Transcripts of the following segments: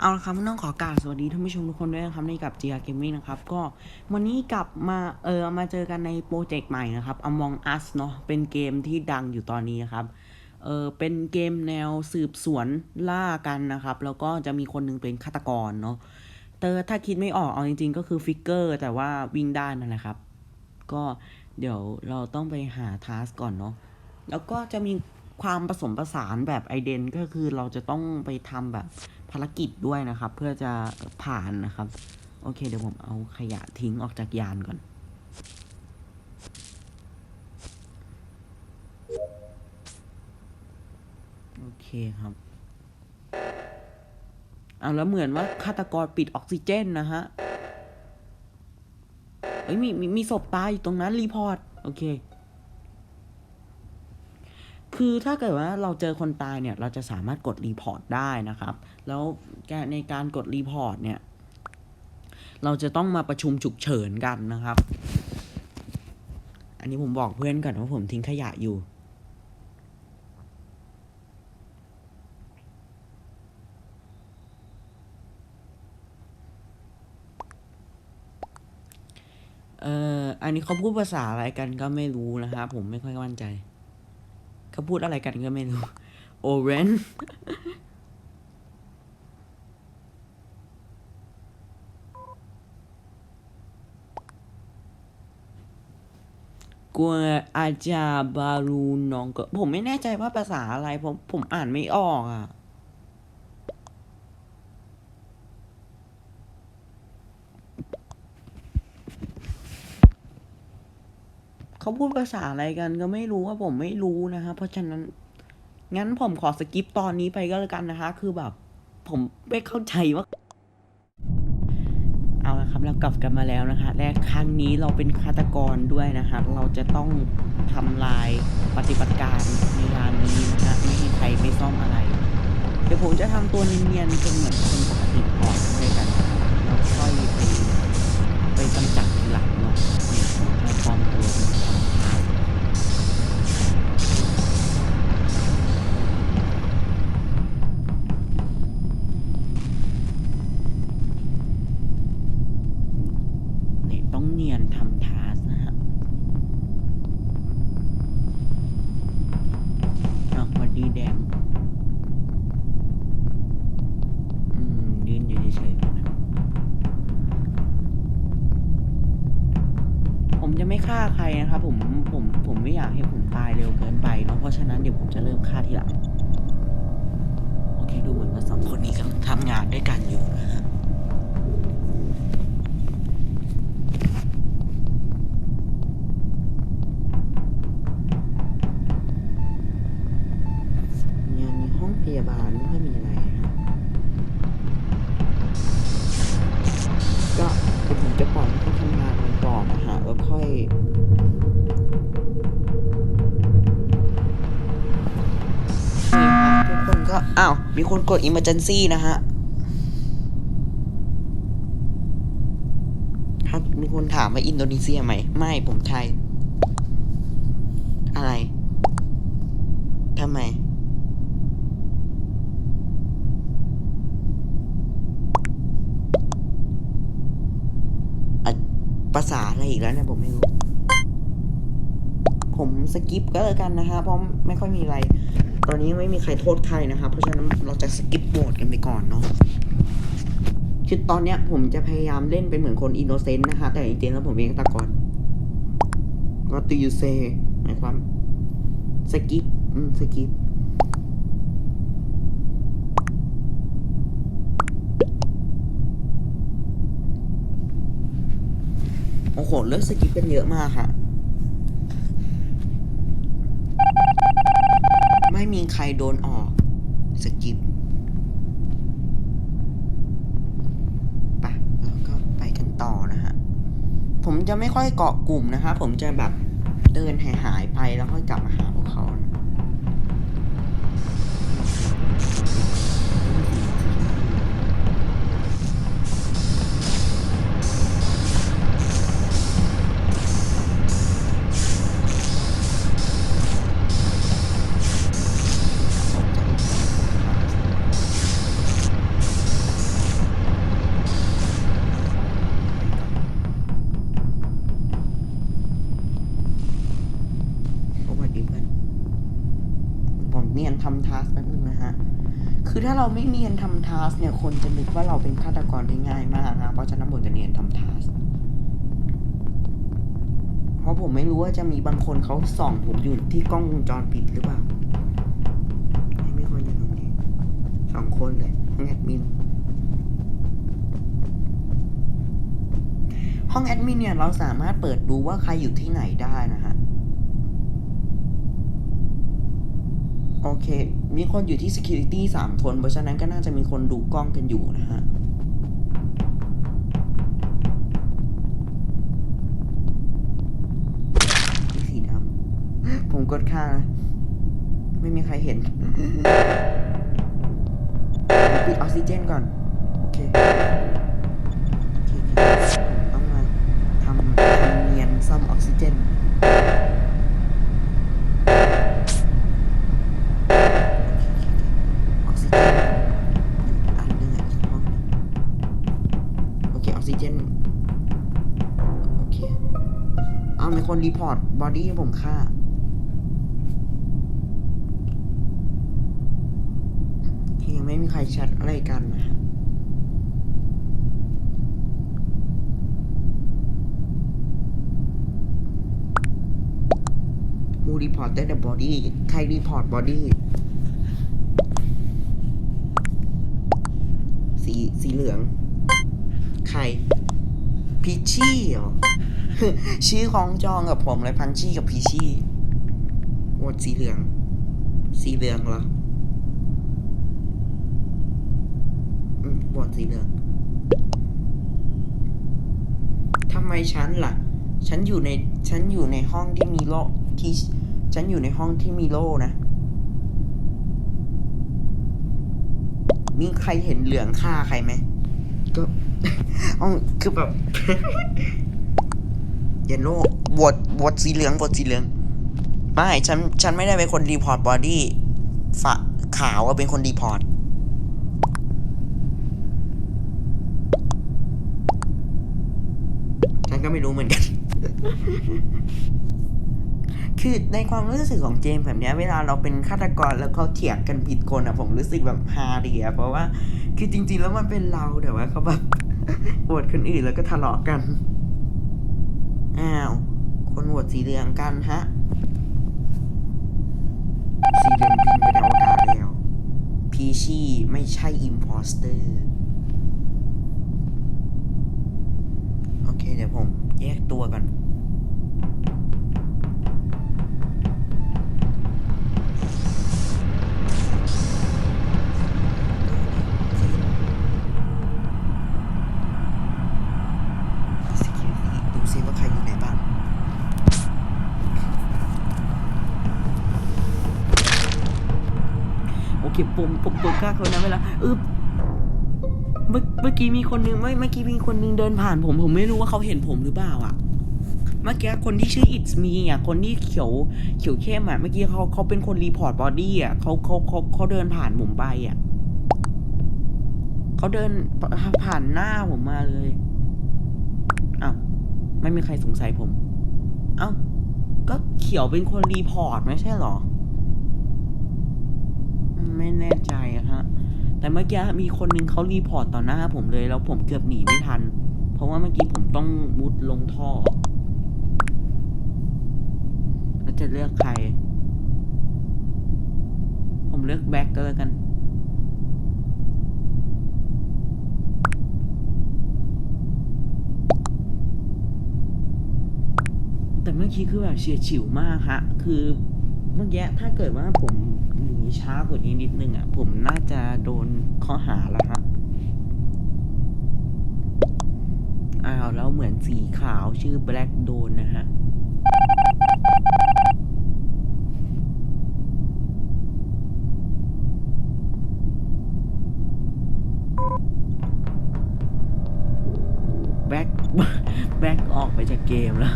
เอาละครับต้องขอกราบสวัสดีท่านผู้ชมทุกคนด้วยนะครับในกับ GR Gaming นะครับ ก็วันนี้กลับมาเออมาเจอกันในโปรเจกต์ใหม่นะครับ Among Us เนาะเป็นเกมที่ดังอยู่ตอนนี้นะครับเออเป็นเกมแนวสืบสวนล่ากันนะครับ แล้วก็จะมีคนหนึงเป็นฆาตกรเนาะแต่ถ้าคิดไม่ออกเอาจริง ๆ ก็คือฟิกเกอร์แต่ว่าวิ่งได้นั่นแหละครับ ก็เดี๋ยวเราต้องไปหาทาสก่อนเนาะแล้วก็จะมี ความผสมผสานแบบไอเดนก็คือเราจะต้องไปทำแบบภารกิจด้วยนะครับ เพื่อจะผ่านนะครับ โอเค เดี๋ยวผมเอาขยะทิ้งออกจากยานก่อนโอเคครับเอาแล้วเหมือนว่าฆาตกรปิดออกซิเจนนะฮะเอ้ยมีมีมีศพตายอยู่ตรงนั้นรีพอร์ต โอเค คือถ้าเกิดว่าเราเจอคนตายเนี่ยเราจะสามารถกดรีพอร์ตได้นะครับ แล้วในการกดรีพอร์ตเนี่ย เราจะต้องมาประชุมฉุกเฉินกันนะครับ อันนี้ผมบอกเพื่อนก่อนว่าผมทิ้งขยะอยู่เอ่ออันนี้เขาพูดภาษาอะไรกันก็ไม่รู้นะครับผมไม่ค่อยมั่นใจ เขาพูดอะไรกันก็ไม่รู้โอเรนกัวอาจาบารูนองก็ผมไม่แน่ใจว่าภาษาอะไรผมผมอ่านไม่ออกอะ เขาพูดภาษาอะไรกันก็ไม่รู้ว่าผมไม่รู้นะคะ เพราะฉะนั้น งั้นผมขอสกิปตอนนี้ไปก็แล้วกันนะคะ คือแบบ ผมไม่เข้าใจว่า เอาละครับ เรากลับกันมาแล้วนะคะ และครั้งนี้เราเป็นฆาตกรด้วยนะคะ เราจะต้องทำลายปฏิบัติการในงานนี้นะคะไม่มีใครไม่ซ่อมอะไร เดี๋ยวผมจะทำตัวเนียนๆเป็นเหมือนคนปกติ ฆ่าใครนะครับผมผมผมไม่อยากให้ผมตายเร็วเกินไปเนาะเพราะฉะนั้นเดี๋ยวผมจะเริ่มฆ่าทีหลังโอเคดูเหมือนว่าสองคนนี้กำลังทำงานด้วยกันอยู่นะฮะ มีคนกด emergency นะฮะครับมีคนถามว่าอินโดนีเซียไหม ไม่ผมไทย อะไรทำไม ภาษาอะไรอีกแล้วเนี่ยผมไม่รู้ ผมสกิปก็แล้วกันนะฮะเพราะไม่ค่อยมีอะไร ตอนนี้ไม่มีใครโทษใครนะครับเพราะฉะนั้นเราจะสกิปโหวตกันไปก่อนเนาะคือตอนเนี้ยผมจะพยายามเล่นเป็นเหมือนคนอินโนเซนต์นะคะ แต่จริงๆแล้วผมเป็นฆาตกรก็ตียูเซหมายความสกิปอืมสกิปโอ้โหเลือกสกิปกันเยอะมากค่ะ ไม่มีใครโดนออกสกิปปะแล้วก็ไปกันต่อนะฮะ ผมจะไม่ค่อยเกาะกลุ่มนะคะ ผมจะแบบเดินหายหายไปแล้วค่อยกลับมาหาพวกเขานะ คือถ้าเราไม่เนียนทำทัสเนี่ย คนจะนึกว่าเราเป็นฆาตกรได้ง่ายมากนะ เพราะฉะนั้นผมจะเนียนทำทัสเพราะผมไม่รู้ว่าจะมีบางคนเขาส่องผมอยู่ที่กล้องวงจรปิดหรือเปล่า ไม่มีคนอยู่ตรงนี้สองคนเลยห้องแอดมิน ห้องแอดมินเนี่ยเราสามารถเปิดดูว่าใครอยู่ที่ไหนได้นะฮะ โอเค มีคนอยู่ที่ Security สามคน เพราะฉะนั้นก็น่าจะมีคนดูกล้องกันอยู่นะฮะ สีดำ ผมกดค่านะ ไม่มีใครเห็น ปิดออกซิเจนก่อน โอเคโอเคผมต้องมาทำทำเนียนซ่อมออกซิเจน คนรีพอร์ตบอดี้ผมฆ่ายังไม่มีใครแชทอะไรกันนะฮะมูรีพอร์ตได้แต่บอดี้ใครรีพอร์ตบอดี้สีสีเหลือง ใคร พีชี่เหรอชื่อของจองกับผมเลยพันชี่กับพีชี่โหวตสีเหลือง สีเหลืองเหรออืมโหวตสีเหลืองทำไมฉันล่ะ ฉันอยู่ใน ฉันอยู่ในห้องที่มีโล่ที่ ฉันอยู่ในห้องที่มีโล่นะ มีใครเห็นเหลืองฆ่าใครไหม เอาคือแบบ เยนโล่บวชบวชสีเหลืองบวชสีเหลือง ไม่ ฉัน ฉันไม่ได้เป็นคนรีพอร์ตบอดี้ฝะขาวว่าเป็นคนรีพอร์ต ฉันก็ไม่รู้เหมือนกัน คือในความรู้สึกของเจมส์แบบเนี้ยเวลาเราเป็นฆาตกรแล้วเขาเถียงกันผิดคนอะผมรู้สึกแบบฮาดีอะเพราะว่า คือจริง ๆ แล้วมันเป็นเราแต่ว่าเขาแบบโหวตคนอื่นแล้วก็ทะเลาะกันอ้าวคนโหวตสีเหลืองกันฮะสีเหลืองบินไปในอวกาศแล้วพีชี่ไม่ใช่อิมพอสเตอร์โอเคเดี๋ยวผมแยกตัวกัน โอเคผมผมกดค่าคนนั้นเวลาเออเมื่อเมื่อกี้มีคนนึงไม่เมื่อกี้มีคนนึงเดินผ่านผม ผมไม่รู้ว่าเขาเห็นผมหรือเปล่าอะ เมื่อกี้คนที่ชื่อ it's me อะคนที่เขียวเขียวเข้มอะเมื่อกี้เขาเขาเป็นคนรีพอร์ตบอดี้อะเขาเขาเขาเขาเดินผ่านผมไปอะเขาเดินผ่านหน้าผมมาเลยอ้าวไม่มีใครสงสัยผม เอ้าก็เขียวเป็นคนรีพอร์ตไม่ใช่หรอ ไม่แน่ใจอะฮะ แต่เมื่อกี้มีคนนึงเขารีพอร์ตต่อหน้าผมเลย แล้วผมเกือบหนีไม่ทัน เพราะว่าเมื่อกี้ผมต้องมุดลงท่อ แล้วจะเลือกใคร ผมเลือกแบ็กก็แล้วกันแต่เมื่อกี้คือแบบเฉียดฉิวมากฮะ คือ เมื่อกี้ถ้าเกิดว่าผมหนีช้ากว่านี้นิดนึงอะ ผมน่าจะโดนข้อหาแล้วฮะอ้าวแล้วเหมือนสีขาวชื่อแบล็กโดนนะฮะแบ็คแบ็คออกไปจากเกมแล้ว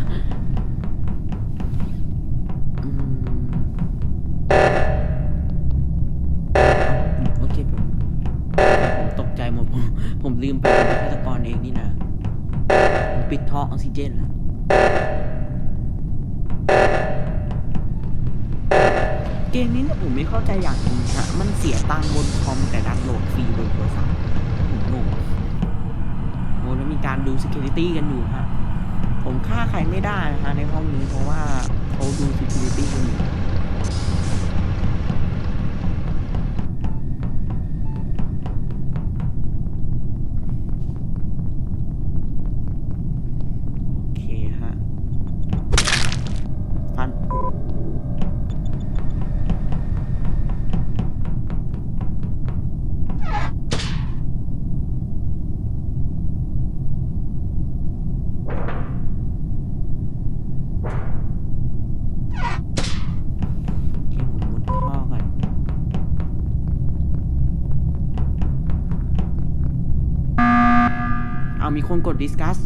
ปิดท่อออกซิเจนแล้วเกมนี้เนี่ยผมไม่เข้าใจอย่างหนึงฮะมันเสียตังค์บนคอมแต่ดันโหลดฟรีบนโทรศัพท์ผมงงโอ้แล้วมีการดู security กันอยู่ฮะผมฆ่าใครไม่ได้นะฮะในห้องนี้เพราะว่าเขาดู security กันอยู่ เอามีคนกด discuss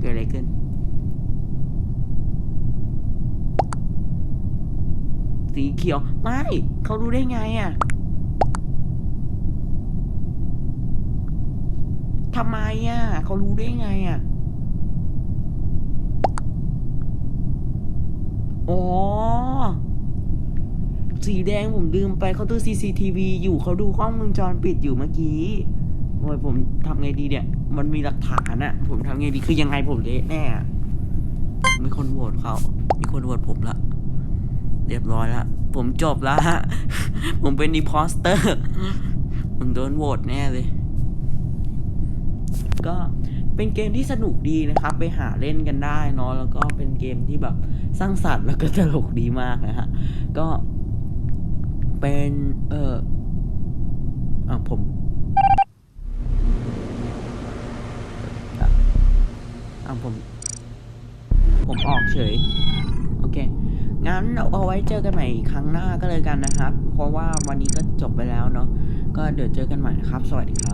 เกิดอะไรขึ้น สีเขียว ไม่ เขารู้ได้ไงอะทำไมอะ เขารู้ได้ไงอะ อ๋อ สีแดงผมลืมไปเขาดู CCTV อยู่เขาดูกล้องวงจรปิดอยู่เมื่อกี้โอ้ยผมทำไงดีเนี่ย มันมีหลักฐานอะผมทำไงดีคือยังไงผมเละแน่อะมีคนโหวตเขามีคนโหวตผมละเรียบร้อยละผมจบล้วฮะ ผมเป็นอีพอสเตอร์ ผมโดนโหวตแน่เลย ก็เป็นเกมที่สนุกดีนะครับ ไปหาเล่นกันได้เนาะแล้วก็เป็นเกมที่แบบสร้างสรรค์แล้วก็ตลกดีมากนะฮะ ก็ เป็น เอออะผมอะอะผม ผมออกเฉย โอเค งั้นเอาไว้เจอกันใหม่ครั้งหน้าก็เลยกันนะครับ เพราะว่าวันนี้ก็จบไปแล้วเนาะ ก็เดี๋ยวเจอกันใหม่นะครับ สวัสดีครับ